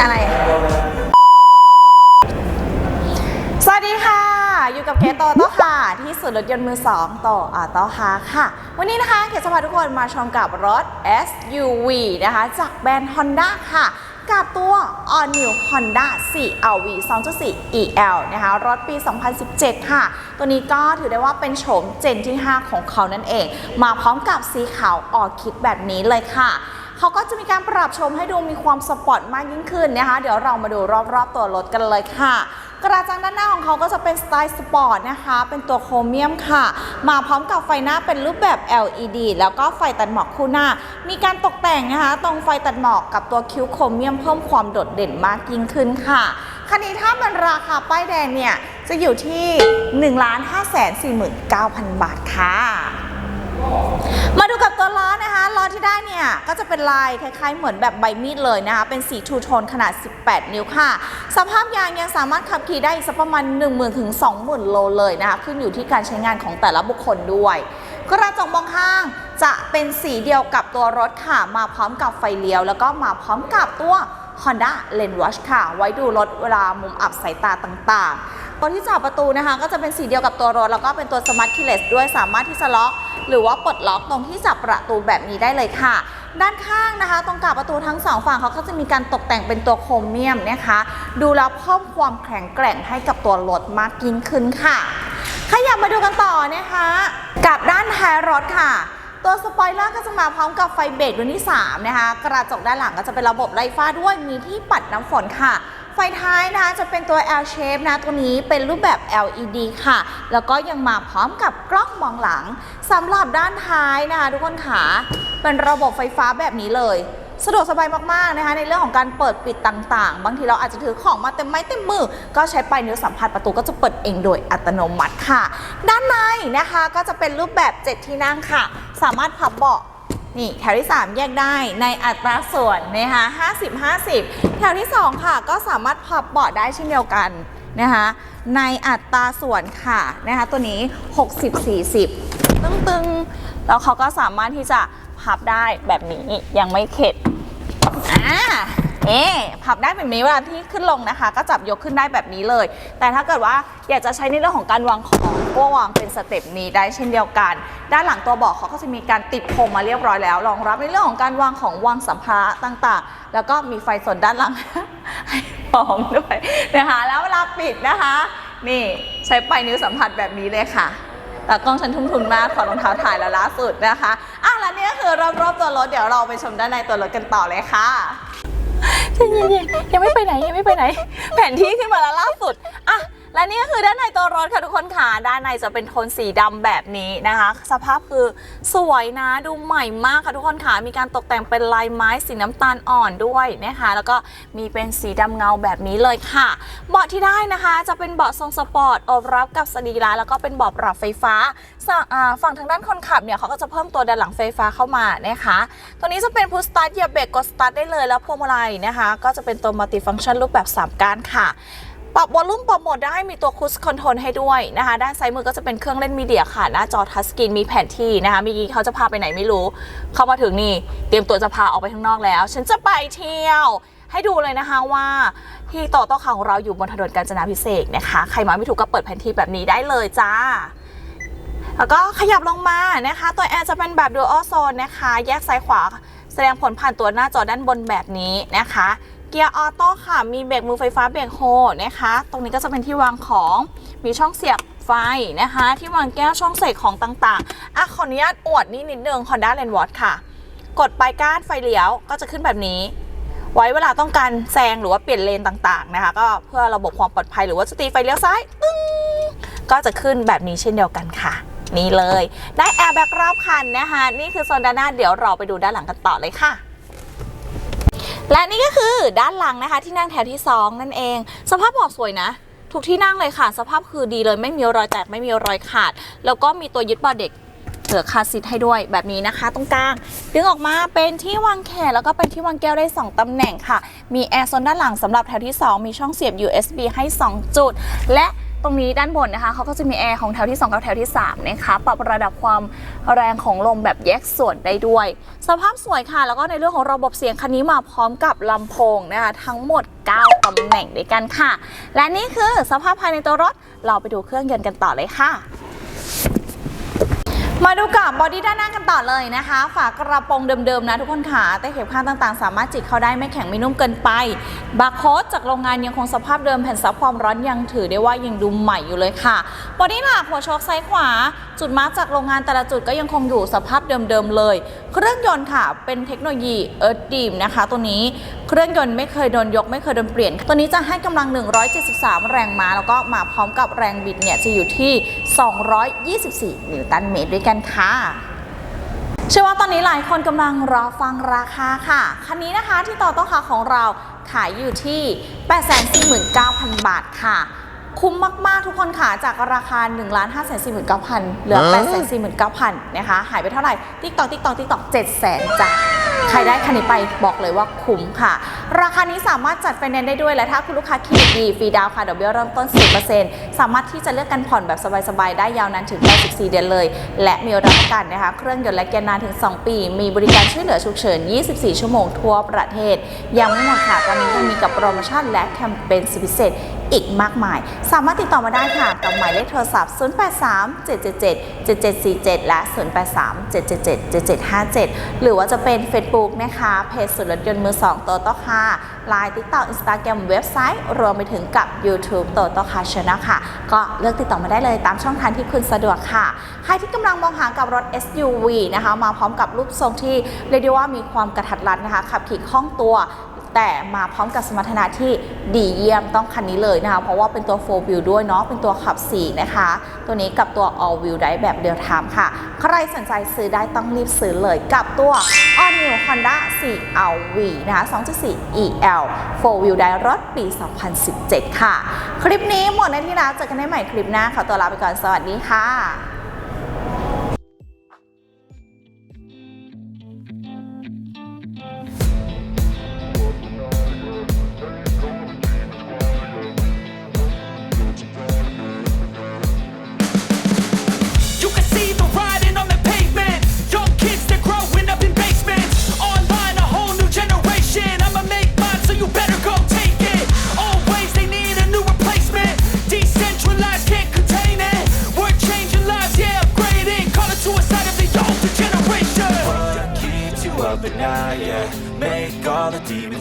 อะไร สวัสดีค่ะ อยู่กับเคโตโต้ค่ะ ที่ศูนย์รถยนต์มือสองโตออโตฮาค่ะ วันนี้นะคะเคจะพาทุกคนมาชมกับรถ SUV นะคะ จากแบรนด์ Honda ค่ะกับตัว All New Honda 4RV 2.4 EL นะคะ รถปี 2017 ค่ะ ตัวนี้ก็ถือได้ว่าเป็นโฉมเจนที่ 5 ของเขานั่นเอง มาพร้อมกับสีขาวออกคิดแบบนี้เลยค่ะ เขาก็จะมีการปรับชมให้ดูมีความสปอร์ตมากยิ่งขึ้นนะคะ เดี๋ยวเรามาดูรอบๆตัวรถกันเลยค่ะ กระจังด้านหน้าของเขาก็จะเป็นสไตล์สปอร์ตนะคะ เป็นตัวโครเมียมค่ะ มาพร้อมกับไฟหน้าเป็นรูปแบบ LED แล้วก็ไฟตัดหมอกคู่หน้า มีการตกแต่งนะคะ ตรงไฟตัดหมอกกับตัวคิ้วโครเมียมเพิ่มความโดดเด่นมากยิ่งขึ้นค่ะคันนี้ถ้ามันราคาป้ายแดงเนี่ย จะอยู่ที่ 1 5 4 9 0 0 0 บาทค่ะ มาดูกับตัวล้อน ล้อที่ได้เนี่ย ก็จะเป็นลายคล้ายๆ เหมือนแบบใบมีดเลยนะคะ เป็นสีทูโทนขนาด 18 นิ้วค่ะ สภาพยางยังสามารถขับขี่ได้สักประมาณ 10,000ถึง20,000 โลเลยนะคะ ขึ้นอยู่ที่การใช้งานของแต่ละบุคคลด้วยกระจกมองข้างจะเป็นสีเดียวกับตัวรถค่ะ มาพร้อมกับไฟเลี้ยว แล้วก็มาพร้อมกับตัว Honda Lane Watch ค่ะ ไว้ดูรถเวลามุมอับสายตาต่างๆ ตัวที่จับประตูนะคะ ก็จะเป็นสีเดียวกับตัวรถ แล้วก็เป็นตัว Smart Keyless ด้วยสามารถที่จะล็อก หรือว่าปลดล็อกตรงที่จับประตูแบบนี้ได้เลยค่ะ ด้านข้างนะคะ ตรงกับประตูทั้งสองฝั่งเขาก็จะมีการตกแต่งเป็นตัวโครเมียมนะคะ ดูแล้วเพิ่มความแข็งแกร่งให้กับตัวรถมากยิ่งขึ้นค่ะขยับมาดูกันต่อนะคะ กับด้านท้ายรถค่ะตัวสปอยเลอร์ก็จะมาพร้อมกับไฟเบรกดวงที่ 3 นะคะ กระจกด้านหลังก็จะเป็นระบบไร้ฟ้าด้วยมีที่ปัดน้ำฝนค่ะ ไฟท้ายนะคะจะเป็นตัว L shape นะตัวนี้เป็นรูปแบบ LED ค่ะ แล้วก็ยังมาพร้อมกับกล้องมองหลังสำหรับด้านท้ายนะคะทุกคนขาเป็นระบบไฟฟ้าแบบนี้เลยสะดวกสบายมาก ๆ นะคะ ในเรื่องของการเปิดปิดต่างๆ บางทีเราอาจจะถือของมาเต็มไม้เต็มมือ ก็ใช้ปลายนิ้วสัมผัสประตูก็จะเปิดเองโดยอัตโนมัติค่ะ ด้านในนะคะก็จะเป็นรูปแบบ 7 ที่นั่งค่ะ สามารถพับเบาะ นี่แถวที่ 3 แยกได้ในอัตราส่วนนะคะ50 50 แถวที่ 2 ค่ะก็สามารถพับเบาะได้เช่นเดียวกันนะคะในอัตราส่วนค่ะนะคะตัวนี้ 60 40 ตึงๆ แล้วเขาก็สามารถที่จะพับได้แบบนี้ยังไม่เข็ดอ่า เอ๊พับได้แบบนี้เวลาที่ขึ้นลงนะคะ ก็จับยกขึ้นได้แบบนี้เลย แต่ถ้าเกิดว่าอยากจะใช้ในเรื่องของการวางของก็วางเป็นสเต็ปนี้ได้เช่นเดียวกัน ด้านหลังตัวเบาะเขาก็จะมีการติดพรมมาเรียบร้อยแล้ว รองรับในเรื่องของการวางของวางสัมภาระต่างๆ แล้วก็มีไฟส่วนด้านหลังให้พร้อมด้วยนะคะแล้วเวลาปิดนะคะ นี่ใช้ปลายนิ้วสัมผัสแบบนี้เลยค่ะแต่กล้องฉันทุ่มทุนมากขอรองเท้าถ่ายแล้วล่าสุดนะคะ อะ แล้วนี่ก็คือรอบๆตัวรถ เดี๋ยวเราไปชมด้านในตัวรถกันต่อเลยค่ะ ใจเย็นๆยังไม่ไปไหนยังไม่ไปไหน แผนที่ขึ้นมาแล้วล่าสุดอะ และนี่ก็คือด้านในตัวรถค่ะทุกคนค่ะ ด้านในจะเป็นโทนสีดำแบบนี้นะคะ สภาพคือสวยนะดูใหม่มากค่ะทุกคนค่ะ มีการตกแต่งเป็นลายไม้สีน้ำตาลอ่อนด้วยนะคะ แล้วก็มีเป็นสีดำเงาแบบนี้เลยค่ะ เบาะที่ได้นะคะจะเป็นเบาะทรงสปอร์ตอบรับกับสรีระแล้วก็เป็นเบาะปรับไฟฟ้าฝั่งอ่าฝั่งทางด้านคนขับเนี่ยเขาก็จะเพิ่มตัวด้านหลังไฟฟ้าเข้ามานะคะ ตัวนี้จะเป็นพุชสตาร์ทเหยียบเบรกกดสตาร์ทได้เลยแล้วพวงมาลัยนะคะ ก็จะเป็นตัวมัลติฟังก์ชันรูปแบบ 3ก้านค่ะ ปรับวอลลุ่มปรับโหมดได้มีตัวคูสคอนโทรลให้ด้วยนะคะ ด้านซ้ายมือก็จะเป็นเครื่องเล่นมีเดียค่ะ หน้าจอทัชสกรีนมีแผนที่นะคะมีกี้เขาจะพาไปไหนไม่รู้ เข้ามาถึงนี่ เตรียมตัวจะพาออกไปข้างนอกแล้ว ฉันจะไปเที่ยวให้ดูเลยนะคะว่าที่โตโต้ของเราอยู่บนถนนกาญจนาพิเศษนะคะ ใครมาไม่ถูกก็เปิดแผนที่แบบนี้ได้เลยจ้าแล้วก็ขยับลงมานะคะ ตัวแอร์จะเป็นแบบ Dual Zone นะคะ แยกซ้ายขวา แสดงผลผ่านตัวหน้าจอด้านบนแบบนี้นะคะ เกียร์ออโต้ค่ะ มีเบรกมือไฟฟ้าเบรกโฮนะคะ ตรงนี้ก็จะเป็นที่วางของ มีช่องเสียบไฟนะคะ ที่วางแก้วช่องใส่ของต่างๆ อะขออนุญาตอวดนี่นิดนึง Honda l a n d w a t ค่ะ กดไปก้านไฟเลี้ยวก็จะขึ้นแบบนี้ ไว้เวลาต้องการแซงหรือว่าเปลี่ยนเลนต่างๆนะคะ ก็เพื่อระบบความปลอดภัยหรือว่าจะตีไฟเลี้ยวซ้ายตึ้งก็จะขึ้นแบบนี้เช่นเดียวกันค่ะ นี่เลย ได้แอร์แบ็กรอบคันนะคะ นี่คือโซนด้านหน้าเดี๋ยวเราไปดูด้านหลังกันต่อเลยค่ะ และนี่ก็คือด้านหลังนะคะที่นั่งแถวที่ 2 นั่นเอง สภาพเบาะสวยนะ ทุกที่นั่งเลยค่ะ สภาพคือดีเลยไม่มีรอยแตกไม่มีรอยขาด แล้วก็มีตัวยึดเบาะเด็กเหลือคาร์ซีทให้ด้วยแบบนี้นะคะ ตรงกลางดึงออกมาเป็นที่วางแขนแล้วก็เป็นที่วางแก้วได้ 2 ตำแหน่งค่ะ มีแอร์โซนด้านหลังสำหรับแถวที่ 2 มีช่องเสียบ USB ให้ 2 จุด และ ตรงนี้ด้านบนนะคะเขาก็จะมีแอร์ของแถวที่ 2 กับแถวที่3นะคะปรับระดับความแรงของลมแบบแยกส่วนได้ด้วย สภาพสวยค่ะ แล้วก็ในเรื่องของระบบเสียงคันนี้มาพร้อมกับลำโพงนะคะทั้งหมด 9ตำแหน่งด้วยกันค่ะ และนี่คือสภาพภายในตัวรถเราไปดูเครื่องยนต์กันต่อเลยค่ะ มาดูกับบอดี้ด้านหน้ากันต่อเลยนะคะ ฝากระโปรงเดิมๆนะทุกคนค่ะแต่เข็บข้างต่างๆ สามารถจิกเข้าได้ไม่แข็งไม่นุ่มเกินไป บาร์โค้ดจากโรงงานยังคงสภาพเดิมแผ่นซับความร้อนยังถือได้ว่ายังดูใหม่อยู่เลยค่ะบอดี้หลักหัวโชคซ้ายขวา จุดมาร์กจากโรงงานแต่ละจุดก็ยังคงอยู่สภาพเดิมๆเลย เครื่องยนต์ค่ะ เป็นเทคโนโลยีเอิร์ดดีมนะคะ ตัวนี้ เครื่องยนต์ไม่เคยโดนยกไม่เคยโดนเปลี่ยน ตัวนี้จะให้กำลัง 173 แรงม้า แล้วก็มาพร้อมกับแรงบิดเนี่ยจะอยู่ที่ 224 นิวตันเมตรด้วยกันค่ะเชื่อว่าตอนนี้หลายคนกำลังรอฟังราคาค่ะ คันนี้นะคะที่ต่อต้นคาของเราขายอยู่ที่ 849,000 บาทค่ะ คุ้มมาก ๆ ทุกคนค่ะ จากราคา 1 5 4 9 0 0 0 เหลือ 849,000 นะคะ หายไปเท่าไหร่ ติ๊กตอกติ๊กตอกติ๊กตอก7แสนจ้ะ ใครได้คันนี้ไปบอกเลยว่าคุ้มค่ะ ราคานี้สามารถจัดไฟแนนซ์ได้ด้วย และถ้าคุณลูกค้าครดิตดีฟรีดาวน์ค่ะดอกเบี้ยเริ่มต้น 10%สามารถที่จะเลือกกันผ่อนแบบสบายๆ ได้ยาวนานถึง84เดือนเลย และมีรับประกันนะคะ เครื่องยนต์และเกียร์นานถึง 2 ปี มีบริการช่วยเหลือฉุกเฉิน 24 ชั่วโมงทั่วประเทศ ยังไม่หมดค่ะ ตอนนี้ยังมีกับโปรโมชั่นและแคมเปญพิเศษอีกมากมาย สามารถติดต่อมาได้ค่ะ กับหมายเลขโทรศัพท์ 083 777 7747 และ 083 777 7757 หรือว่าจะเป็น Facebook นะคะ เพจสุดรถยนต์มือ2โตโตค่ะไลน์ติ๊กต็อกอินสตาแกรมเว็บไซต์ รวมไปถึงกับ YouTube โตโตค่ะช anel ค่ะ ก็เลือกติดต่อมาได้เลยตามช่องทางที่คุณสะดวกค่ะ ใครที่กำลังมองหากับรถ SUV นะคะ มาพร้อมกับรูปทรงที่เรียกได้ว่ามีความกระทัดรัดนะคะขับขี่คล่องตัว แต่มาพร้อมกับสมรรถนะที่ดีเยี่ยมต้องคันนี้เลยนะคะ เพราะว่าเป็นตัว 4 wheel ด้วยเนาะเป็นตัวขับ 4 นะคะ ตัวนี้กับตัว all wheel drive แบบเดียวทามค่ะ ใครสนใจซื้อได้ต้องรีบซื้อเลยกับตัว all new Honda 4 RV นะคะ 2.4 EL 4 wheel drive รถปี 2017 ค่ะ คลิปนี้หมดในที่แล้วเจอกันได้ใหม่คลิปหน้าขอตัวลาไปก่อนสวัสดีค่ะ